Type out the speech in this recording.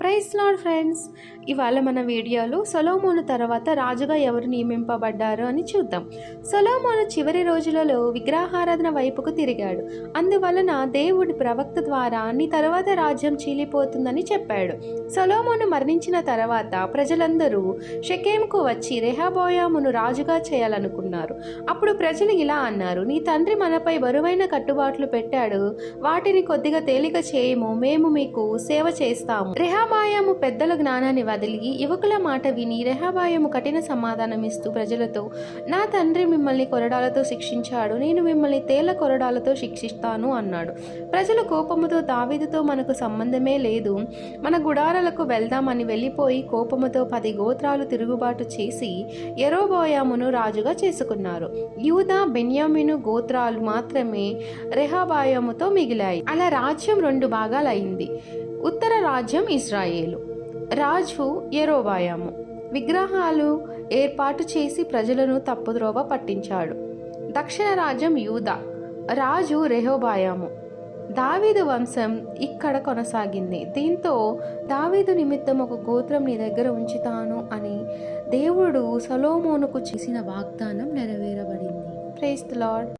Price lord friends. ఇవాళ మన వీడియోలో సొలోమోను తర్వాత రాజుగా ఎవరు నియమింపబడ్డారు అని చూద్దాం. సొలోమోను చివరి రోజులలో విగ్రహారాధన వైపుకు తిరిగాడు. అందువలన దేవుడి ప్రవక్త ద్వారా నీ తర్వాత రాజ్యం చీలిపోతుందని చెప్పాడు. సొలోమోను మరణించిన తర్వాత ప్రజలందరూ షకేమ్కు వచ్చి రెహాబోయామును రాజుగా చేయాలనుకున్నారు. అప్పుడు ప్రజలు ఇలా అన్నారు నీ తండ్రి మనపై బరువైన కట్టుబాట్లు పెట్టాడు. వాటిని కొద్దిగా తేలిక చేయము. మేము మీకు సేవ చేస్తాము. రెహాబాయము పెద్దల జ్ఞానాన్ని వదిలి యువకుల మాట విని రెహాబాయము కఠిన సమాధానం ఇస్తూ ప్రజలతో నా తండ్రి మిమ్మల్ని కొరడాలతో శిక్షించాడు నేను మిమ్మల్ని తేల కొరడాలతో శిక్షిస్తాను అన్నాడు. ప్రజలు కోపముతో దావీదుతో మనకు సంబంధమే లేదు. మన గుడారాలకు వెళ్దామని వెళ్ళిపోయి కోపముతో పది గోత్రాలు తిరుగుబాటు చేసి ఎరోబోయామును రాజుగా చేసుకున్నారు. యూదా బెన్యామిను గోత్రాలు మాత్రమే రెహాబాయముతో మిగిలాయి. అలా రాజ్యం రెండు భాగాలయ్యింది ఉత్తర రాజ్యం ఇజ్రాయేలు. రాజు ఎరోబాయాము విగ్రహాలు ఏర్పాటు చేసి ప్రజలను తప్పుద్రోవ పట్టించాడు. దక్షిణ రాజ్యం యూదా. రాజు రెహోబాయాము. దావీదు వంశం ఇక్కడ కొనసాగింది. దీంతో దావీదు నిమిత్తం ఒక గోత్రం నీ దగ్గర ఉంచుతాను అని దేవుడు సలోమోనుకు చేసిన వాగ్దానం నెరవేరబడింది. Price lord.